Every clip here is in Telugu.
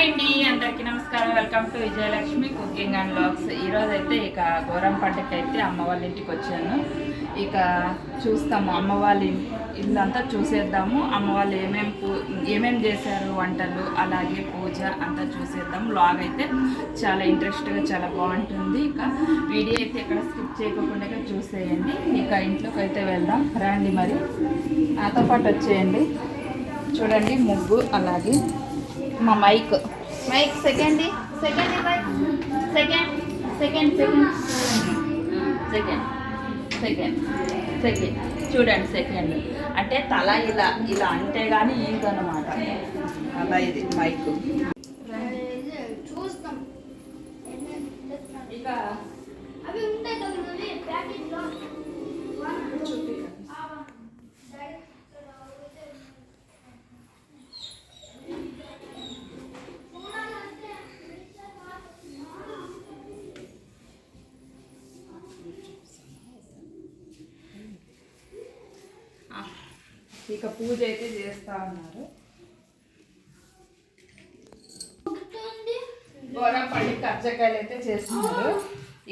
హాయ్ అండి అందరికీ నమస్కారం. Welcome to Vijayalakshmi cooking and blogs ఈరోజు అయితే ఇక గౌరవం పండుగకి అయితే అమ్మ వాళ్ళ ఇంటికి వచ్చాను. ఇక చూస్తాము అమ్మ వాళ్ళ ఇల్లంతా చూసేద్దాము. అమ్మ వాళ్ళు ఏమేమి పూ ఏమేం చేశారు వంటలు అలాగే పూజ అంతా చూసేద్దాం బ్లాగ్ అయితే చాలా ఇంట్రెస్ట్గా చాలా బాగుంటుంది. ఇక వీడియో అయితే ఎక్కడ స్కిప్ చేయకుండా చూసేయండి. ఇక ఇంట్లోకి అయితే వెళ్దాం. రండి మరి. నాతో పాటు వచ్చేయండి. చూడండి ముగ్గు అలాగే మా mic. Mic second second mic second second second. Second second second. చూడండి సెకండ్. అంటే తల ఇలా ఇలా అంటే కానీ ఈదనమాట అలా ఇది మైక్. చూస్తాం. ఇక ఇక పూజ అయితే చేస్తా ఉన్నారు గోరపల్లి కజ్జకాయలు అయితే చేస్తున్నారు.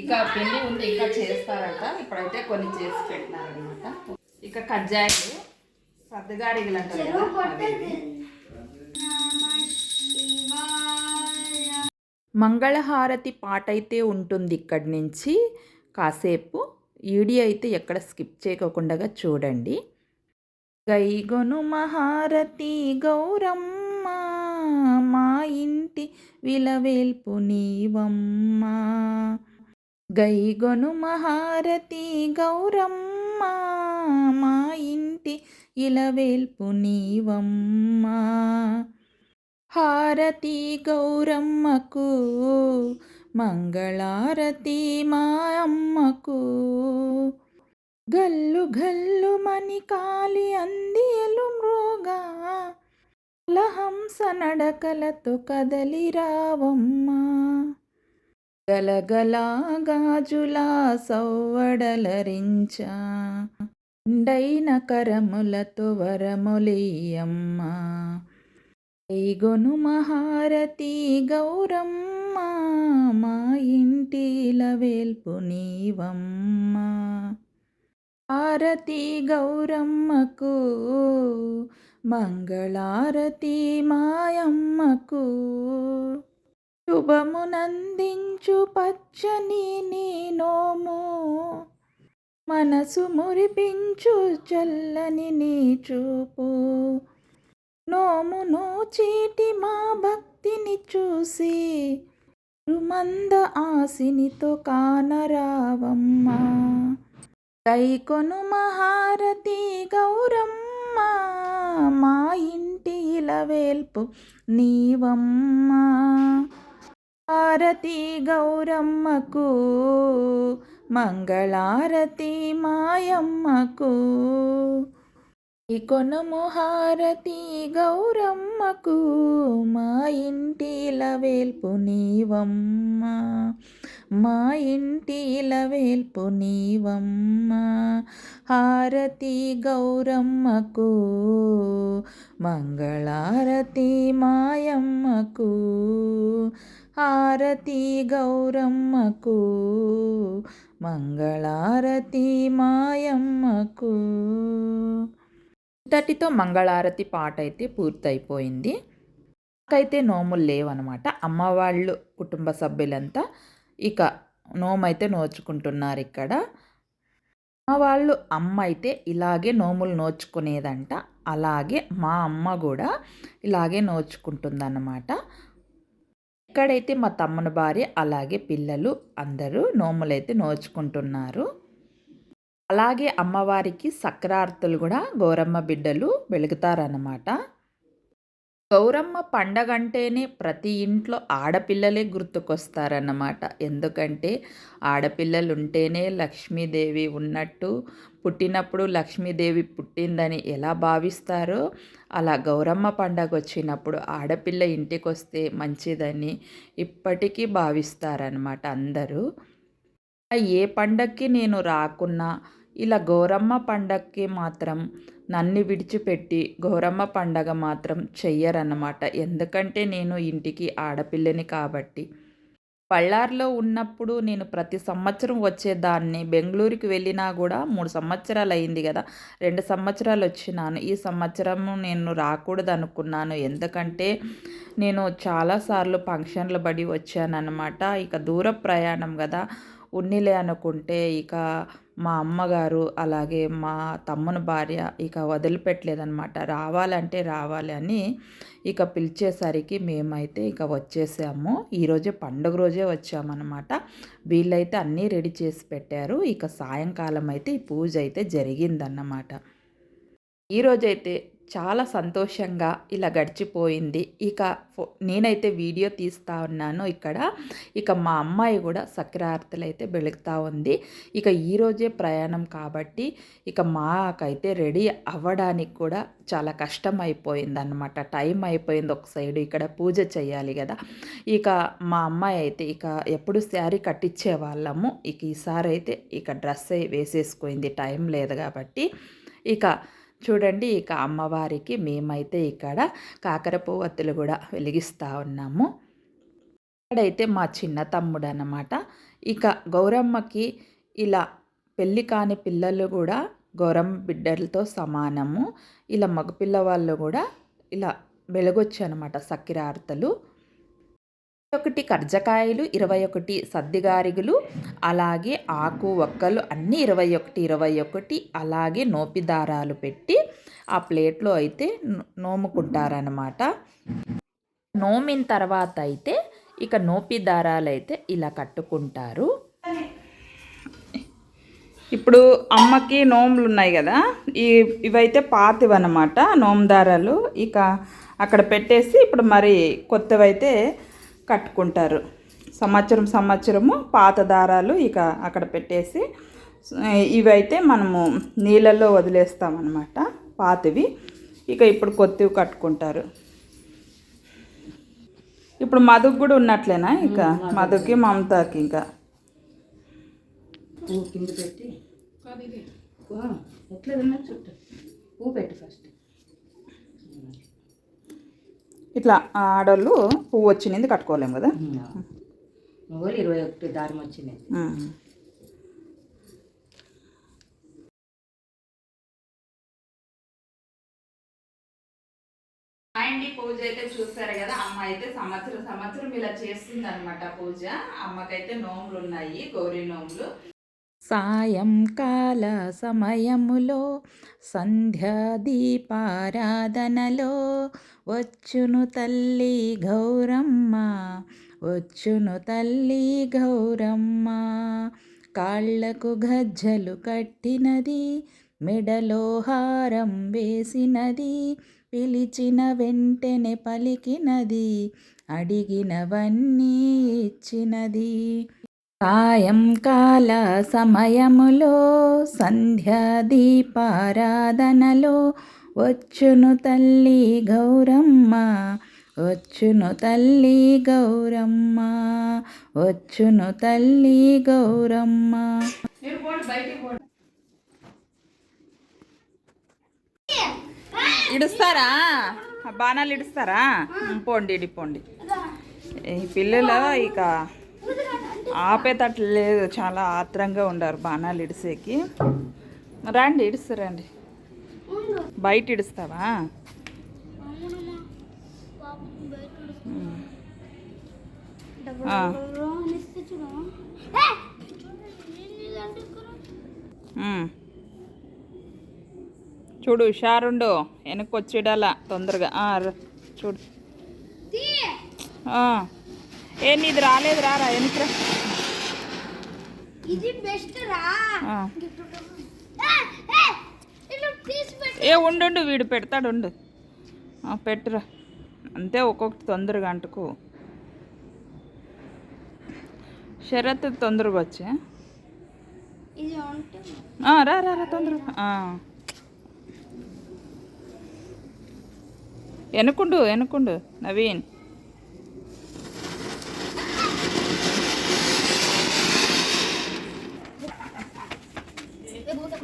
ఇక పిండి ఉంది ఇంకా చేస్తారట. ఇప్పుడైతే కొన్ని చేసి పెట్టినారనమాట ఇక కజ్జాయలు సర్దుగారిగలు అంటారు. మంగళహారతి పాట అయితే ఉంటుంది ఇక్కడి నుంచి. కాసేపు వీడియో అయితే ఎక్కడ స్కిప్ చేయకుండా చూడండి. గైగొను మహారతి గౌరమ్మ మా ఇంటి విలవేల్పు నీవమ్మ. గైగొను మహారతి గౌరమ్మ మా ఇంటి ఇలవేల్పు నీవమ్మ. హారతి గౌరమ్మకు మంగళారతి మా అమ్మకు. గల్లు గల్లు మని కాలి అందియలు మృగా. లహంస నడకలతో కదలి రావమ్మా. గలగలా గాజులా సౌవడలరించా. ఉండైన కరములతో వరములియమ్మా. ఐగొను మహారతి గౌరమ్మ. మా ఇంటిల వేల్పు నీవమ్మా. ఆరతి గౌరమ్మకు మంగళారతి మాయమ్మకు. శుభమునందించు పచ్చని నీ నోము మనసు మురిపించు చల్లని నీ చూపు. నోము నోచీటి మా భక్తిని చూసి మంద ఆసినితో కానరావమ్మా. కైకొను మహారతి గౌరమ్మ మా ఇంటి ఇలవేల్పు నీవమ్మ. హారతి గౌరమ్మకు మంగళారతి మాయమ్మకు. ఈ కొనము హారతి గౌరమ్మకు మా ఇంటి ఇలవేల్పు నీవమ్మ. మా ఇంటి వేల్పు నీవమ్మ హారతి గౌరమ్మకు మంగళారతి మాయమ్మకు హారతి గౌరమ్మకు మంగళారతి మాయమ్మకు. ఇంతటితో మంగళారతి పాట అయితే పూర్తయిపోయింది. నాకైతే నోములు లేవనమాట. అమ్మ వాళ్ళు కుటుంబ సభ్యులంతా ఇక నోమైతే నోచుకుంటున్నారు ఇక్కడ మా వాళ్ళు అమ్మ అయితే ఇలాగే నోములు నోచుకునేదంట. అలాగే మా అమ్మ కూడా ఇలాగే నోచుకుంటుందన్నమాట. ఇక్కడైతే మా తమ్ముని భార్య అలాగే పిల్లలు అందరూ నోములైతే నోచుకుంటున్నారు. అలాగే అమ్మవారికి సక్రార్తులు కూడా గౌరమ్మ బిడ్డలు వెలుగుతారన్నమాట. గౌరమ్మ పండగ అంటేనే ప్రతి ఇంట్లో ఆడపిల్లలే గుర్తుకొస్తారన్నమాట. ఎందుకంటే ఆడపిల్లలు ఉంటేనే లక్ష్మీదేవి ఉన్నట్టు పుట్టినప్పుడు లక్ష్మీదేవి పుట్టిందని ఎలా భావిస్తారో అలా గౌరమ్మ పండగ వచ్చినప్పుడు ఆడపిల్ల ఇంటికి వస్తే మంచిదని ఇప్పటికీ భావిస్తారనమాట అందరూ. ఏ పండక్కి నేను రాకున్నా ఇలా గౌరమ్మ పండగకి మాత్రం నన్ను విడిచిపెట్టి గౌరమ్మ పండగ మాత్రం చెయ్యరన్నమాట. ఎందుకంటే నేను ఇంటికి ఆడపిల్లని కాబట్టి. బళ్ళార్లో ఉన్నప్పుడు నేను ప్రతి సంవత్సరం వచ్చేదాన్ని. బెంగళూరుకి వెళ్ళినా కూడా మూడు సంవత్సరాలు అయింది కదా. రెండు సంవత్సరాలు వచ్చినాను. ఈ సంవత్సరం నేను రాకూడదు అనుకున్నాను ఎందుకంటే నేను చాలాసార్లు ఫంక్షన్లు బడి వచ్చానన్నమాట. ఇక దూర ప్రయాణం కదా. ఉన్నిలే అనుకుంటే ఇక మా అమ్మగారు అలాగే మా తమ్ముని భార్య ఇక వదిలిపెట్టలేదన్నమాట. రావాలంటే రావాలి అని ఇక పిలిచేసరికి మేమైతే ఇక వచ్చేసాము. ఈరోజే పండుగ రోజే వచ్చామన్నమాట. వీళ్ళైతే అన్నీ రెడీ చేసి పెట్టారు. ఇక సాయంకాలం అయితే ఈ పూజ అయితే జరిగిందన్నమాట. ఈరోజైతే చాలా సంతోషంగా ఇలా గడిచిపోయింది. ఇక ఫో- నేనైతే వీడియో తీస్తూ ఉన్నాను ఇక్కడ. ఇక మా అమ్మాయి కూడా సక్రార్తలు అయితే వెలుగుతూ ఉంది. ఇక ఈరోజే ప్రయాణం కాబట్టి ఇక మాకైతే రెడీ అవ్వడానికి కూడా చాలా కష్టం అయిపోయింది అనమాట టైం అయిపోయింది ఒక సైడ్ ఇక్కడ పూజ చేయాలి కదా. ఇక మా అమ్మాయి అయితే ఇక ఎప్పుడు శారీ కట్టించే వాళ్ళము. ఇక ఈసారి అయితే ఇక డ్రెస్ వేసేసుకుంది. టైం లేదు కాబట్టి. ఇక చూడండి ఇక అమ్మవారికి మేమైతే ఇక్కడ కాకర పువ్వొత్తులు కూడా వెలిగిస్తూ ఉన్నాము. ఇక్కడైతే మా చిన్న తమ్ముడు అన్నమాట ఇక గౌరమ్మకి ఇలా పెళ్ళి కాని పిల్లలు కూడా గౌరమ్మ బిడ్డలతో సమానము. ఇలా మగపిల్ల వాళ్ళు కూడా ఇలా వెలగొచ్చు అనమాట సక్కిరార్తలు. ఒకటి కర్జకాయలు ఇరవై ఒకటి సద్దిగారిగులు అలాగే ఆకు ఒక్కలు అన్నీ ఇరవై ఒకటి ఇరవై ఒకటి అలాగే నోపి దారాలు పెట్టి ఆ ప్లేట్లో అయితే నోముకుంటారనమాట నోమిన తర్వాత అయితే ఇక నోపి దారాలు అయితే ఇలా కట్టుకుంటారు. ఇప్పుడు అమ్మకి నోములు ఉన్నాయి కదా ఈ ఇవైతే పాతివన్నమాట నోము దారాలు ఇక అక్కడ పెట్టేసి ఇప్పుడు మరి కొత్తవైతే కట్టుకుంటారు. సంవత్సరం సంవత్సరము పాత దారాలు ఇక అక్కడ పెట్టేసి ఇవైతే మనము నీళ్ళల్లో వదిలేస్తామన్నమాట పాతవి. ఇక ఇప్పుడు కొత్తవి కట్టుకుంటారు. ఇప్పుడు మధుకు కూడా ఉన్నట్లేనా ఇక? మధుకి. మమతాకి ఇంకా. పువ్వు కింద పెట్టి. ఆ, ఎట్లా తిన్నా చుట్టూ? పువ్వు పెట్టు ఫస్ట్ ఇట్లా ఆడోళ్ళు పువ్వు వచ్చింది కట్టుకోలేము కదా. ఇరవై ఒకటి దారం వచ్చింది. అండి పూజ అయితే చూస్తారు కదా అమ్మ అయితే సంవత్సరం సంవత్సరం ఇలా చేస్తుంది అనమాట పూజ. అమ్మకైతే నోములు ఉన్నాయి గౌరీ నోములు. సాయంకాల సమయములో సంధ్యాదీపారాధనలో వచ్చును తల్లి గౌరమ్మ వచ్చును తల్లి గౌరమ్మ. కాళ్ళకు గజ్జలు కట్టినది మెడలో హారం వేసినది పిలిచిన వెంటనే పలికినది అడిగినవన్నీ ఇచ్చినది. సాయంకాల సమయములో సంధ్యా దీపారాధనలో వచ్చును తల్లి గౌరమ్మ వచ్చును తల్లి గౌరమ్మ వచ్చును తల్లి గౌరమ్మ. ఇడుస్తారా? బాణాలు ఇడుస్తారా? పోండి ఇడి పోండి ఈ పిల్లలు ఇక ఆపేటట్లు లేదు చాలా ఆత్రంగా ఉండారు బాణాలు ఇడిసేకి. రండి ఇడుస్తారండి బయట ఇడుస్తావా? చూడు. హుషారుండు. వెనక్కి వచ్చిడాలా తొందరగా చూడు. ఏ నీది రాలేదు రారా వెనక్కి ఇది బెస్ట్ రా. ఏ! ఉండు వీడు పెడతాడు ఉండు. పెట్టురా. అంతే ఒక్కొక్కటి తొందరగా అంటుకు. షరత్ తొందరగా వచ్చే. రా రా రా తొందరగా. ఆ. వెనుకుండు వెనుకుండు నవీన్.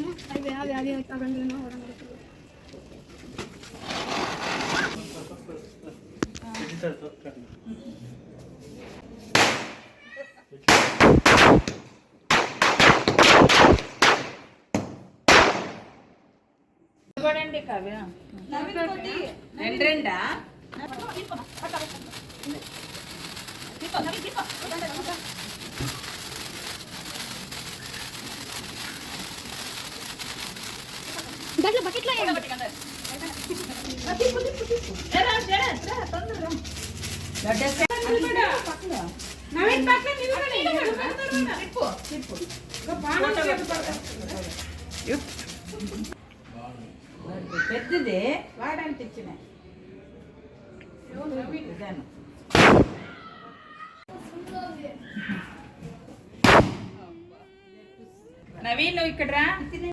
ఏ పోతకము? అది అది అవ్వండి అవడం చూడండి కవ్య రెండు రెండా దాంట్లో బకెట్లో నవీన్ పక్కన నిలబడి పెద్దది వాడానికి ఇచ్చిన ఇదాను నవీన్ నువ్వు ఇక్కడ రా